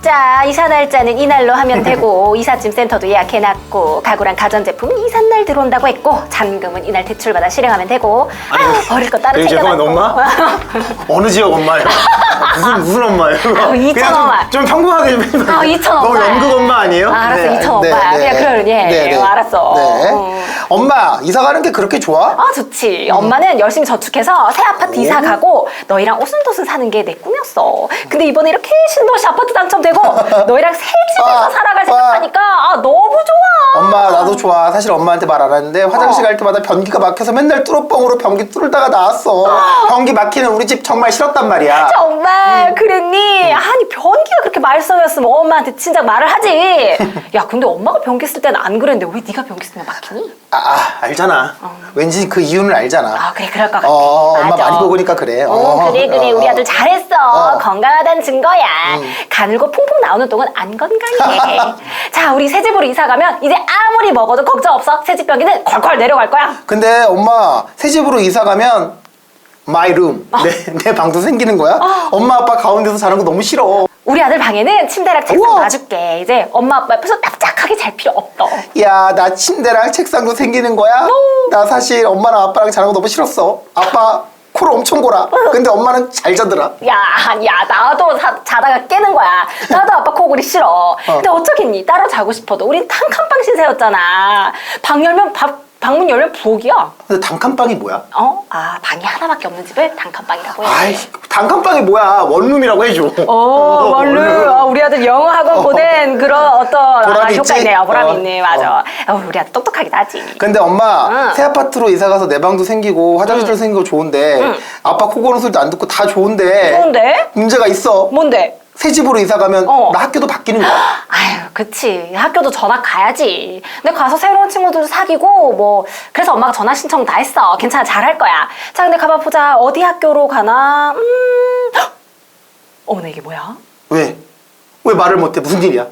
진짜 이사 날짜는 이날로 하면 되고 이삿짐 센터도 예약해놨고 가구랑 가전제품 이삿날 들어온다고 했고 잔금은 이날 대출받아 실행하면 되고 아유 버릴 거 따로 여기 죄송한 챙겨놨고 엄마? 어느 지역 엄마예요? 무슨 무슨 엄마예요? 이천 그냥 좀- 엄마. 좀, 평범하게 좀 해봐. 아, 이천 너무 엄마. 연극 엄마 아니에요? 아, 알았어, 네, 이천 엄마. 그냥 그러는 예, 어, 알았어. 네. 음. 엄마 이사 가는 게 그렇게 좋아? 아 좋지. 엄마는 열심히 저축해서 새 아파트 이사 가고 너희랑 오순도순 사는 게 내 꿈이었어. 근데 이번에 이렇게 신도시 아파트 당첨되고 너희랑 새 집에서 아, 살아갈 아. 생각하니까 아, 너무 좋아. 엄마 나도 좋아. 사실 엄마한테 말 안 하는데 화장실 어. 갈 때마다 변기가 막혀서 맨날 뚜루뻥으로 변기 뚫다가 나왔어. 변기 막히는 우리 집 정말 싫었단 말이야. 정말 그랬니? 아니 변기가 그렇게 말썽이었으면 엄마한테 진작 말을 하지. 야 근데 엄마가 변기 쓸 때는 안 그랬는데 왜 네가 변기 쓰면 막히니? 아, 아, 알잖아. 왠지 그 이유는 알잖아. 아 그래 그럴 것 같아. 어, 엄마 맞아. 많이 먹으니까 그래. 어, 어, 그래 그래 어, 우리 어. 아들 잘했어 어. 음. 건강하다는 증거야 가늘고 퐁퐁 나오는 동안 안 건강해 자 우리 새 집으로 이사 가면 이제 아무리 먹어도 걱정 없어 새집 변기는 콸콸 내려갈 거야 근데 엄마 새 집으로 이사 가면 마이 룸. 어. 내, 내 방도 생기는 거야? 엄마 아빠 가운데서 자는 거 너무 싫어. 우리 아들 방에는 침대랑 책상 우와. 놔줄게 이제 엄마 아빠 옆에서 납작하게 잘 필요 없어 야, 나 침대랑 책상도 생기는 거야? 나 사실 엄마랑 아빠랑 자는 거 너무 싫었어. 아빠 코를 엄청 골아. 근데 엄마는 잘 자더라. 야, 야, 나도 사- 자다가 깨는 거야. 나도 아빠 코골이 싫어. 근데 어쩌겠니? 따로 자고 싶어도. 우린 탕칸방 신세였잖아. 방 열면, 밥, 방문 열면 부엌이야. 근데 단칸방이 뭐야? 어? 아, 방이 하나밖에 없는 집을 단칸방이라고 해. 아이, 단칸방이 뭐야? 원룸이라고 해줘. 오, 원룸. 아, 우리 아들 영어 학원 보낸 그런 어떤 보람이 아, 효과 있지? 있네요. 보람 어, 있네. 맞아. 어, 우리 아들 똑똑하긴 하지. 근데 엄마 응. 새 아파트로 이사 가서 내 방도 생기고 화장실도 생기고 좋은데 아빠 코 고는 소리도 안 듣고 다 좋은데 좋은데? 문제가 있어. 뭔데? 새 집으로 이사 가면 어. 나 학교도 바뀌는 거야. 아유, 그치. 학교도 전학 가야지. 근데 가서 새로운 친구들 사귀고, 뭐, 그래서 엄마가 전학 신청 다 했어. 괜찮아, 잘할 거야. 자, 근데 가봐 보자. 어디 학교로 가나? 음, 헉! 어머나, 이게 뭐야? 왜? 왜 말을 못해? 무슨 일이야?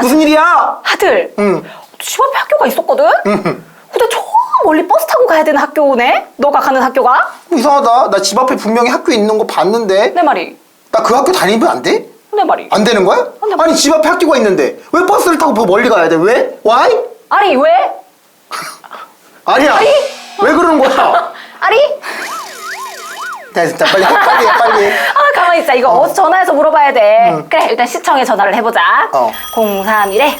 무슨 일이야? 아들, 응. 집 앞에 학교가 있었거든? 응. 근데 저 멀리 버스 타고 가야 되는 학교네? 너가 가는 학교가? 어, 이상하다. 나 집 앞에 분명히 학교 있는 거 봤는데 내 말이. 나 그 학교 다니면 안 돼? 내 말이. 안 되는 거야? 돼. 아니 집 앞에 학교가 있는데 왜 버스를 타고 더 멀리 가야 돼? 왜? Why? 아리, 왜? 아니야. 아니. 왜 그러는 거야? 아리? 자, 진짜 빨리 해, 빨리 해, 빨리 해. 아, 가만히 있자. 이거 어. 디 전화해서 물어봐야 돼. 그래, 일단 시청에 전화를 해보자. 어. 031에.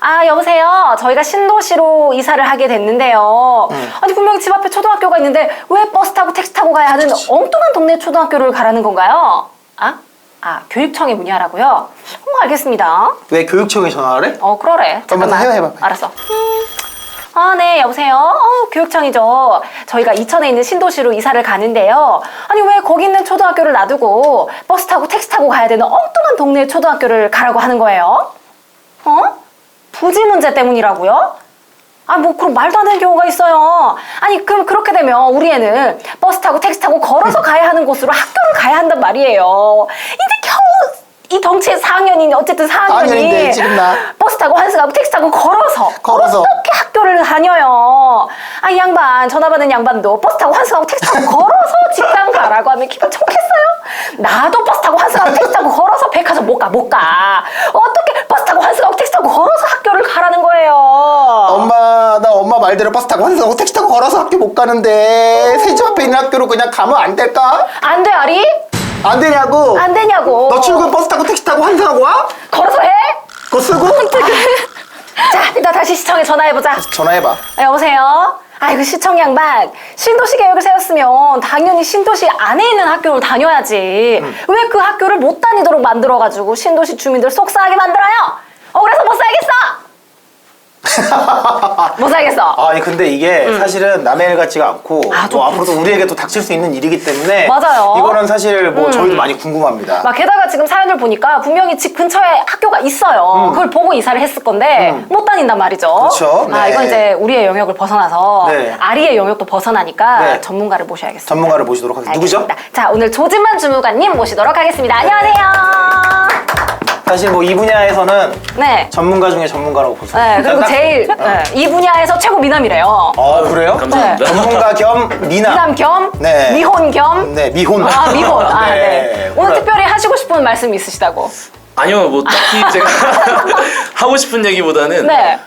아, 여보세요. 저희가 신도시로 이사를 하게 됐는데요. 아니, 분명히 집 앞에 초등학교가 있는데 왜 버스 타고 택시 타고 가야 하는 엉뚱한 동네 초등학교를 가라는 건가요? 아? 아, 교육청에 문의하라고요? 어, 알겠습니다. 왜 교육청에 전화를 해? 어, 그러래. 한번 잠깐만. 해봐, 해봐. 알았어. 음. 아, 네, 여보세요? 어, 교육청이죠. 저희가 이천에 있는 신도시로 이사를 가는데요. 아니, 왜 거기 있는 초등학교를 놔두고 버스 타고 택시 타고 가야 되는 엉뚱한 동네 초등학교를 가라고 하는 거예요? 어? 부지 문제 때문이라고요? 아, 뭐, 그럼 말도 안 되는 경우가 있어요. 아니, 그럼 그렇게 되면 우리 애는 버스 타고 택시 타고 걸어서 가야 하는 곳으로 학교를 가야 한단 말이에요. 겨우 이 덩치의 4학년이니 어쨌든 4학년이 4학년인데 지금 나. 버스 타고 환승 가고 택시 타고 걸어서 걸어서. 어떻게 학교를 다녀요? 아, 이 양반 전화 받는 양반도 버스 타고 환승 가고 택시 타고 걸어서 직장 가라고 하면 기분 좋겠어요? 나도 버스 타고 환승 가고 택시 타고 걸어서 백화점 못 가, 못 가. 어떻게 버스 타고 환승 가고 택시 타고 걸어서 학교를 가라는 거예요? 엄마 나 엄마 말대로 버스 타고 환승하고 택시 타고 걸어서 학교 못 가는데 새집 앞에 있는 학교로 그냥 가면 안 될까? 안 돼, 아리? 안 되냐고 안 되냐고. 너 출근 버스 타고 택시 타고 환승하고 와? 걸어서 해? 그거 쓰고? 자, 일단 다시 시청에 전화해보자. 전화해봐 아, 여보세요? 아이고 시청 양반 신도시 계획을 세웠으면 당연히 신도시 안에 있는 학교를 다녀야지 왜 그 학교를 못 다니도록 만들어가지고 신도시 주민들 속상하게 만들어요? 어 그래서 못 살겠어 못 살겠어 아니 근데 이게 사실은 남의 일 같지가 않고 음. 아, 좀 뭐 앞으로도 우리에게도 닥칠 수 있는 일이기 때문에 맞아요. 음. 이거는 사실 뭐 저희도 많이 궁금합니다 막 게다가 지금 사연을 보니까 분명히 집 근처에 학교가 있어요 그걸 보고 이사를 했을 건데 못 다닌단 말이죠 음. 그쵸, 아 네. 이건 이제 우리의 영역을 벗어나서 네. 아리의 영역도 벗어나니까 네. 전문가를 모셔야겠습니다 전문가를 모시도록 하겠습니다 누구죠? 알겠습니다. 자, 오늘 조진만 주무관님 모시도록 하겠습니다. 안녕하세요. 사실 뭐 이 분야에서는 네. 전문가 중에 전문가라고 볼수 있어요 네, 그리고 딱- 제일 네, 이 분야에서 최고 미남이래요. 아 그래요? 감사합니다. 전문가 겸 미남 미남 겸, 네. 미혼 겸. 네 미혼 아, 미혼. 아, 네. 네. 오늘 그래. 특별히 하시고 싶은 말씀 있으시다고. 아니요, 뭐 딱히 제가 하고 싶은 얘기보다는 네.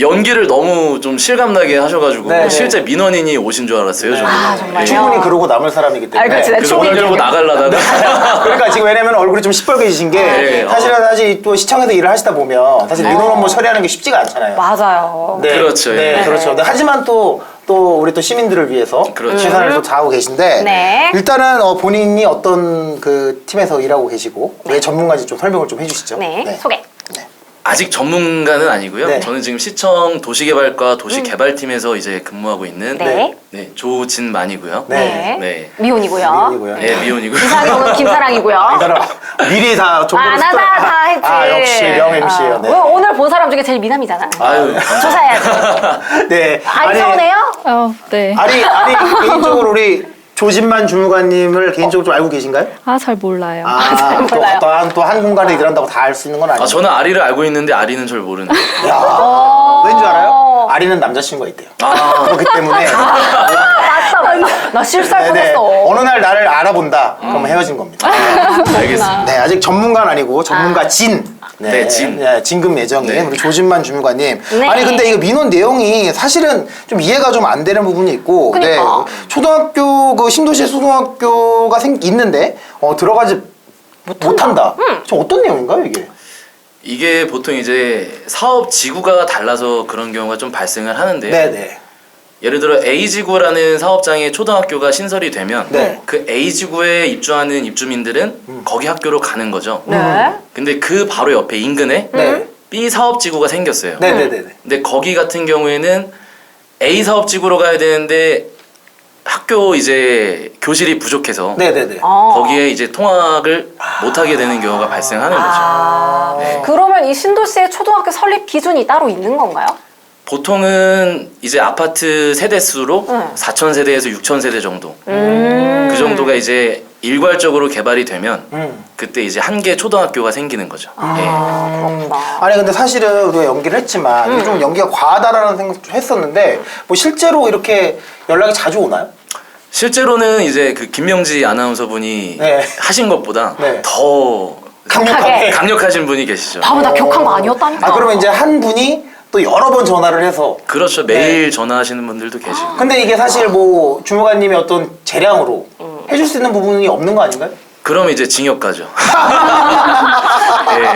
연기를 너무 좀 실감나게 하셔가지고 네, 네. 실제 민원인이 오신 줄 알았어요. 저는. 아, 정말요? 충분히 그러고 남을 사람이기 때문에. 아, 그렇지. 나 그래서 충분히 오늘 들고 나가려다가 그러니까 지금 왜냐면 얼굴이 좀 시뻘개지신 게 네, 사실은 사실 또 시청에서 일을 하시다 보면 사실 민원 업무 처리하는 게 쉽지가 않잖아요. 맞아요. 네, 그렇죠, 네, 예. 그렇죠. 네, 하지만 또, 또 우리 또 시민들을 위해서 그렇죠. 최선을 또 다하고 계신데 네. 일단은 어, 본인이 어떤 그 팀에서 일하고 계시고 왜 전문가인지 좀 설명을 좀 해주시죠. 네. 소개. 네. 아직 전문가는 아니고요. 네. 저는 지금 시청 도시개발과 도시개발팀에서 이제 근무하고 있는 네. 네, 조진만이고요. 네. 네. 미혼이고요. 미혼이고요. 네, 미혼이고요. 이상형은 김사랑이고요. 이 사람 미리 다 정보를 아, 나, 습득- 다, 다 했지. 아, 역시 명 MC예요. 어, 오늘 본 사람 중에 제일 미남이잖아. 아유. 조사해야지. 네. 아니, 서운해요? 어, 네. 아니, 아니, 개인적으로 우리 조진만 주무관님을 개인적으로 좀 알고 계신가요? 아, 잘 몰라요. 아, 잘 또, 몰라요. 또한 또한 공간에 일한다고 다 알 수 있는 건 아니에요. 아, 저는 아리를 알고 있는데 아리는 절 모르는. 야, 어. 왠줄 알아요? 아리는 남자친구가 있대요. 아, 그렇기 때문에 맞다, 맞다. 나 실수할 네, 네. 뻔했어. 어느 날 나를 알아본다. 그러면 헤어진 겁니다. 알겠습니다. 네, 아직 전문가는 아니고 전문가 진. 네, 진. 네, 진급 예정인 네. 우리 조진만 주무관님. 네. 아니 근데 이거 민원 내용이 사실은 좀 이해가 좀 안 되는 부분이 있고, 그러니까. 네, 초등학교 그 신도시 초등학교가 생 있는데 어, 들어가지 못한다. 저 어떤 내용인가요 이게? 이게 보통 이제 사업 지구가 달라서 그런 경우가 좀 발생을 하는데요. 네, 네. 예를 들어 A 지구라는 사업장에 초등학교가 신설이 되면 네. 그 A 지구에 입주하는 입주민들은 거기 학교로 가는 거죠. 네. 근데 그 바로 옆에 인근에 네. B 사업 지구가 생겼어요. 네, 네, 네, 네. 근데 거기 같은 경우에는 A 사업 지구로 가야 되는데 학교 이제 교실이 부족해서 네, 네, 네. 어. 거기에 이제 통학을 못 하게 되는 경우가 발생하는 거죠. 아, 네. 그러면 이 신도시의 초등학교 설립 기준이 따로 있는 건가요? 보통은 이제 아파트 세대 수로 응. 4천 세대에서 6천 세대 정도. 음. 그 정도가 이제 일괄적으로 개발이 되면 음. 그때 이제 한 개 초등학교가 생기는 거죠. 예. 아, 그렇구나. 아니 근데 사실은 우리가 연기를 했지만 이게 좀 연기가 과하다라는 생각 좀 했었는데 뭐 실제로 이렇게 연락이 자주 오나요? 실제로는 이제 그 김명지 아나운서분이 네. 하신 것보다 네. 더 강하게. 강력하신 분이 계시죠. 바보 나 격한 거 아니었다니까. 아 그러면 이제 한 분이 또 여러 번 전화를 해서 그렇죠. 매일 전화하시는 분들도 계시고. 근데 이게 사실 뭐 주무관님의 어떤 재량으로 해줄 수 있는 부분이 없는 거 아닌가요? 그럼 이제 징역 가죠. 예.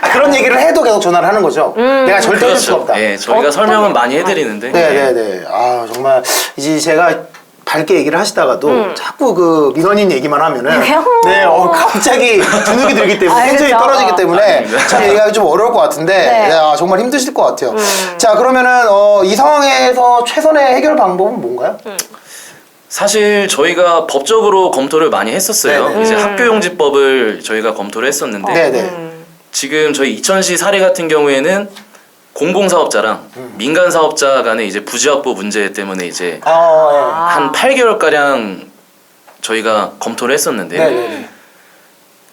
아, 그런 얘기를 해도 계속 전화를 하는 거죠. 내가 절대 해줄 수가 그렇죠. 없다. 예, 저희가 설명은 게- 많이 해드리는데. 예. 네네 네. 아 정말 이제 제가 밝게 얘기를 하시다가도 자꾸 그 민원인 얘기만 하면은 왜요? 네, 어, 갑자기 주눅이 들기 때문에 아, 텐션이 그렇죠. 떨어지기 때문에. 참 얘기하기 좀 어려울 것 같은데 네. 네, 아, 정말 힘드실 것 같아요. 자 그러면은 어, 이 상황에서 최선의 해결 방법은 뭔가요? 사실 저희가 법적으로 검토를 많이 했었어요. 네네. 이제 학교용지법을 저희가 검토를 했었는데 네네. 지금 저희 이천시 사례 같은 경우에는 공공사업자랑 음. 민간 사업자 간의 이제 부지확보 문제 때문에 이제 아, 한 8개월 가량 저희가 검토를 예. 했었는데요. 네네 네.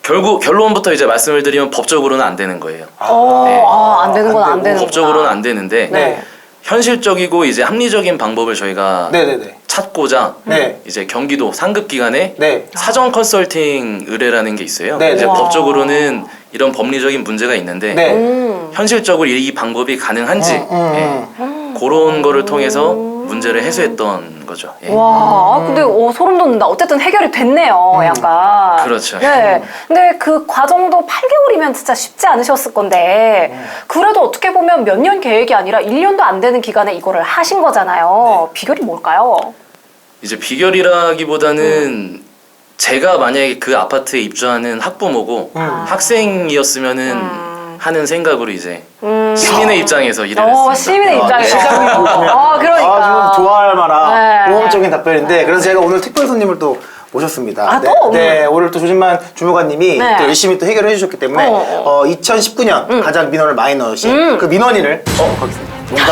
결국 결론부터 이제 말씀을 드리면 법적으로는 안 되는 거예요. 어, 네. 아, 안 되는 건안안 되고. 되는 법적으로는 안 되는데 네. 현실적이고 이제 합리적인 방법을 저희가 네네네. 찾고자 네. 이제 경기도 상급 기관에 네. 사전 컨설팅 의뢰라는 게 있어요. 네, 이제 네. 법적으로는 이런 법리적인 문제가 있는데 네. 음. 현실적으로 이 방법이 가능한지 음, 음. 예, 그런 거를 통해서 문제를 해소했던 거죠. 예. 와, 근데 어, 소름 돋는다. 어쨌든 해결이 됐네요, 약간. 그렇죠. 네. 근데 그 과정도 8개월이면 진짜 쉽지 않으셨을 건데, 그래도 어떻게 보면 몇 년 계획이 아니라 1년도 안 되는 기간에 이거를 하신 거잖아요. 비결이 뭘까요? 이제 비결이라기보다는 제가 만약에 그 아파트에 입주하는 학부모고 음. 학생이었으면은 음. 하는 생각으로 이제 음. 시민의 입장에서 일을 어, 했습니다. 시민의 아, 입장에서. 시장님 보시면 어, 그러니까. 아, 좀 좋아할 만한 네. 모험적인 답변인데 그래서 제가 오늘 특별 손님을 또 모셨습니다. 아, 네, 또? 네, 오늘 또 조진만 주무관님이 네. 또 열심히 또 해결해 주셨기 때문에 어, 어. 어, 2019년 가장 민원을 많이 넣으신 그 민원인을 어 거기 있습니다. 농담,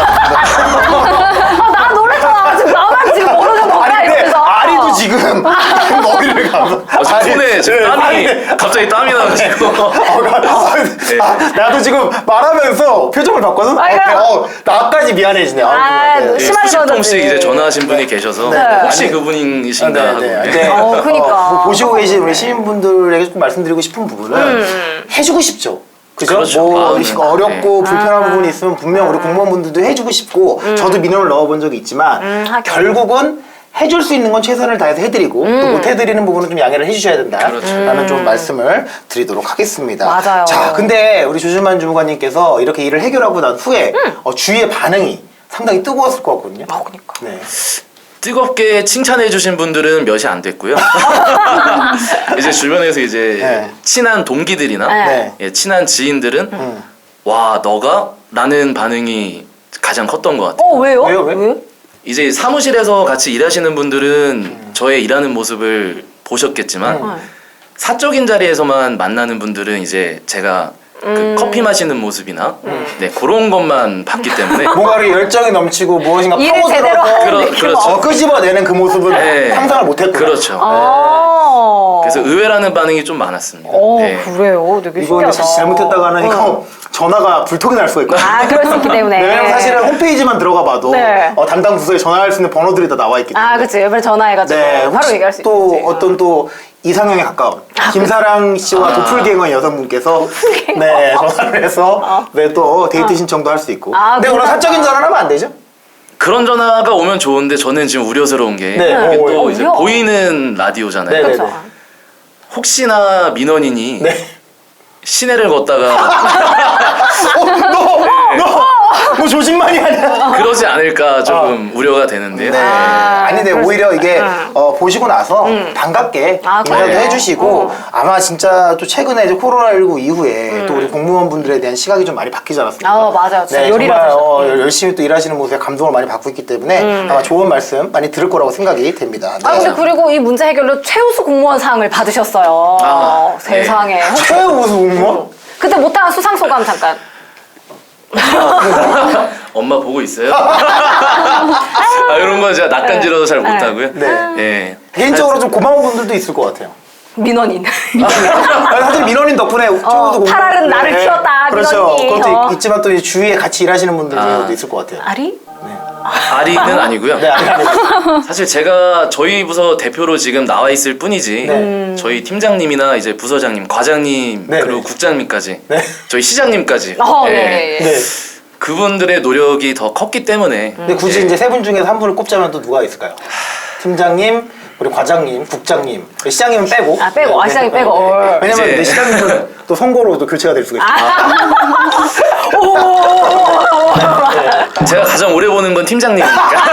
농담. 아, 나 놀랬잖아. 지금 나만 지금 모르는 거야, 아니 근데 이러면서. 아리도 나도 지금 머리를 감아. 아, 저 손에 지금 땀이 갑자기 땀이 나가지고 아, 나도 지금 말하면서 표정을 봤거든. 아이고. 어, 나까지 미안해지네. 아, 아, 네. 예, 심하게 젖었지. 통씩 이제 전화하신 분이 계셔서 네. 혹시 아니, 그분이신가 네, 하고 네. 네. 네. 어, 그니까. 뭐 보시고 계신 우리 시민분들에게 좀 말씀드리고 싶은 부분은 해주고 싶죠. 그죠? 그렇죠. 뭐 마음은. 어렵고 네. 불편한 아. 부분이 있으면 분명 우리 공무원분들도 해주고 싶고 저도 민원을 넣어본 적이 있지만 음, 하긴. 결국은 해줄 수 있는 건 최선을 다해서 해드리고 음. 또 못 해드리는 부분은 좀 양해를 해주셔야 된다라는 그렇죠. 좀 말씀을 드리도록 하겠습니다. 맞아요. 자, 근데 우리 조준만 주무관님께서 이렇게 일을 해결하고 난 후에 어, 주위의 반응이 상당히 뜨거웠을 것 같거든요. 아, 그니까. 네. 뜨겁게 칭찬해 주신 분들은 몇이 안 됐고요. 이제 주변에서 이제 네. 친한 동기들이나 네. 네. 예, 친한 지인들은 음. 와 너가? 라는 반응이 가장 컸던 것 같아요. 어, 왜요? 왜요, 왜? 이제 사무실에서 같이 일하시는 분들은 저의 일하는 모습을 보셨겠지만 음. 사적인 자리에서만 만나는 분들은 이제 제가 그 음. 커피 마시는 모습이나 네 그런 것만 봤기 때문에 뭔가 이렇게 열정이 넘치고 무엇인가 일을 제대로 파고들어서 하는 그러- 느낌. 그렇죠. 어, 끄집어내는 그 모습은 네. 상상을 못했구나. 그렇죠. 아. 그래서 의외라는 반응이 좀 많았습니다. 어, 네. 그래요. 되게 이거 신기하다. 진짜 잘못했다가는 이거 어. 전화가 불통이 날 수가 있거든요. 아, 그럴 수 있기 때문에. 네, 왜냐면 사실은 홈페이지만 들어가 봐도 네. 어, 담당 부서에 전화할 수 있는 번호들이 다 나와 있기 때문에. 아, 그치. 이번에 전화해가지고 네, 바로 혹시 얘기할 수 또 있지. 어떤 또 이상형에 가까운 김사랑 씨와 아. 도플갱어 여성분께서 네 전화를 해서 네, 또 데이트 신청도 할 수 있고. 어. 아, 근데 그런 그렇구나. 사적인 전화를 하면 안 되죠? 그런 전화가 오면 좋은데 저는 지금 우려스러운 게 네. 이게 어, 또 어, 이제 우려. 보이는 라디오잖아요. 네, 네. 그렇죠. 혹시나 민원인이 네. 시내를 걷다가 어, 너, 너, 너 조심만이 아니야. 그러지 않을까 조금 우려가 되는데요. 네. 아, 아니, 근데 그럴 수 오히려 이게. 어, 보시고 나서 반갑게 아, 인사도 그래요? 해주시고 어. 아마 진짜 또 최근에 이제 코로나19 이후에 또 우리 공무원분들에 대한 시각이 좀 많이 바뀌지 않았습니까? 아, 맞아요. 진짜 네, 요리라도 정말 어, 열심히 또 일하시는 모습에 감동을 많이 받고 있기 때문에 아마 좋은 말씀 많이 들을 거라고 생각이 됩니다. 네. 아, 근데 그리고 이 문제 해결로 최우수 공무원 상을 받으셨어요. 아, 세상에. 최우수 공무원? 그때 못한 수상 소감 잠깐. 엄마 보고 있어요? 아, 이런 건 제가 낯간지러서 잘 못하고요. 네. 예. 개인적으로 좀 고마운 분들도 있을 것 같아요. 민원인. 아니, 사실 민원인 덕분에 최우수 공무원. 팔알은 나를 키웠다, 그렇죠. 민원이. 그것도 어. 있, 지만 또 이제 주위에 같이 일하시는 분들도 아. 있을 것 같아요. 아리? 아리는 아니고요. 네, 아니, 아니. 사실 제가 저희 부서 대표로 지금 나와 있을 뿐이지 네. 저희 팀장님이나 이제 부서장님, 과장님 네, 그리고 네. 국장님까지 네. 저희 시장님까지 어, 예, 네. 네. 그분들의 노력이 더 컸기 때문에 근데 굳이 예. 이제 세 분 중에서 한 분을 꼽자면 또 누가 있을까요? 팀장님, 우리 과장님, 국장님, 시장님은 빼고. 아, 빼고. 아, 시장님 빼고. 어. 왜냐면 이제- 내 시장님은 또 선거로도 교체가 될 수가 있어요. 제가 가장 오래 보는 건 팀장님이니까 아,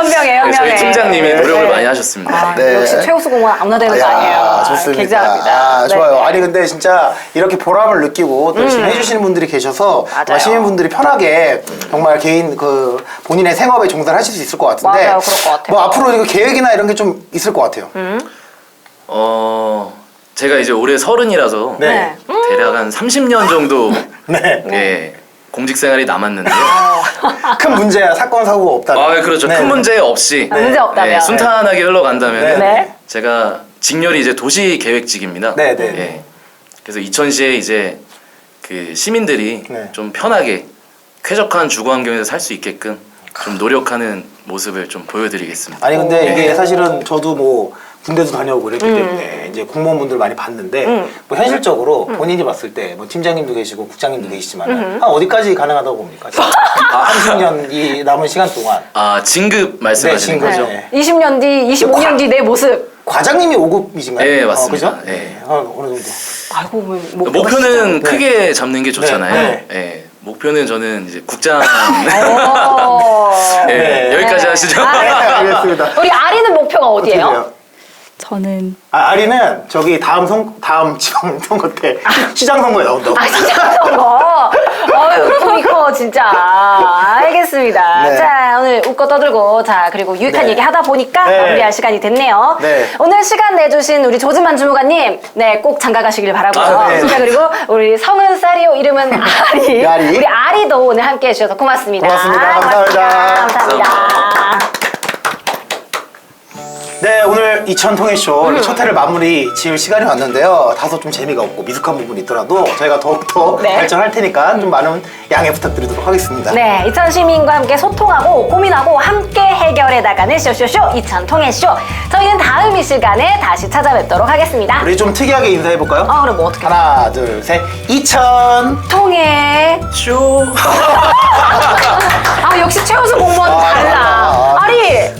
현명해, 네, 현명해. 저희 팀장님이 노력을 네. 많이 하셨습니다. 아, 네. 역시 최우수 공무원 아무나 되는 거 아니에요. 좋습니다. 굉장합니다. 아, 네. 좋아요. 아니 근데 진짜 이렇게 보람을 느끼고 또 열심히 해주시는 분들이 계셔서 음. 맞아요. 시민분들이 편하게 정말 개인 그 본인의 생업에 종사하실 수 있을 것 같은데. 맞아요. 그럴 것 같아요. 뭐 앞으로 이거 계획이나 이런 게 좀 있을 것 같아요. 어 제가 이제 올해 서른이라서 네. 대략 한 30년 정도 네. 예, 공직 생활이 남았는데요. 큰 문제야 사건 사고가 없다면. 아 그렇죠. 네. 큰 문제 없이 아, 문제 없다면. 예, 순탄하게 흘러간다면 네. 제가 직렬이 이제 도시 계획직입니다. 네, 네, 예. 네. 그래서 이천시에 이제 그 시민들이 네. 좀 편하게 쾌적한 주거 환경에서 살 수 있게끔 좀 노력하는 모습을 좀 보여드리겠습니다. 아니 근데 네. 이게 사실은 저도 뭐 군대도 다녀오고 그랬기 음. 때문에 이제 공무원분들 많이 봤는데 뭐 현실적으로 본인이 봤을 때 뭐 팀장님도 계시고 국장님도 계시지만 한 어디까지 가능하다고 봅니까? 아, 30년 이 남은 시간 동안 아 진급 말씀하시는 네, 거죠? 진급이죠. 네. 20년 뒤, 25년 뒤 내 모습. 과장님이 5급이신가요? 네, 맞습니다. 어, 그죠? 네. 어, 어느 정도? 아이고, 뭐, 뭐, 목표는 네. 크게 잡는 게 좋잖아요. 네, 예. 목표는 저는 이제 국장 오. 예, 네. 여기까지 하시죠. 아, 네, 알겠습니다. 우리 아리는 목표가 어디예요? 저는 아, 아리는 저기 다음 선 다음 지방 선거 때 시장 선거에 나온다고. 아, 진짜 그런 거. 어휴, 꿈이 커, 진짜. 알겠습니다. 네. 자, 오늘 웃고 떠들고, 자, 그리고 유익한 네. 얘기 하다 보니까 네. 마무리할 시간이 됐네요. 네. 오늘 시간 내주신 우리 조진만 주무관님, 네, 꼭 장가 가시길 바라고요. 아, 네. 진짜 그리고 우리 성은 쌀이요, 이름은 아리. 아리. 우리 아리도 오늘 함께 해주셔서 고맙습니다. 고맙습니다. 감사합니다. 감사합니다. 네, 오늘 이천 통일쇼 음. 첫 회를 마무리 지을 시간이 왔는데요. 다소 좀 재미가 없고 미숙한 부분이 있더라도 저희가 더욱더 네. 발전할 테니까 좀 많은 양해 부탁드리도록 하겠습니다. 네, 이천 시민과 함께 소통하고 고민하고 함께 해결해 나가는 쇼쇼쇼 이천 통해쇼. 저희는 다음 이 시간에 다시 찾아뵙도록 하겠습니다. 우리 좀 특이하게 인사해 볼까요? 아, 그럼 뭐 어떻게? 하나, 둘, 셋. 이천. 통해. 쇼. 아, 역시 최우수 공무원 아, 달라. 아, 아. 아리.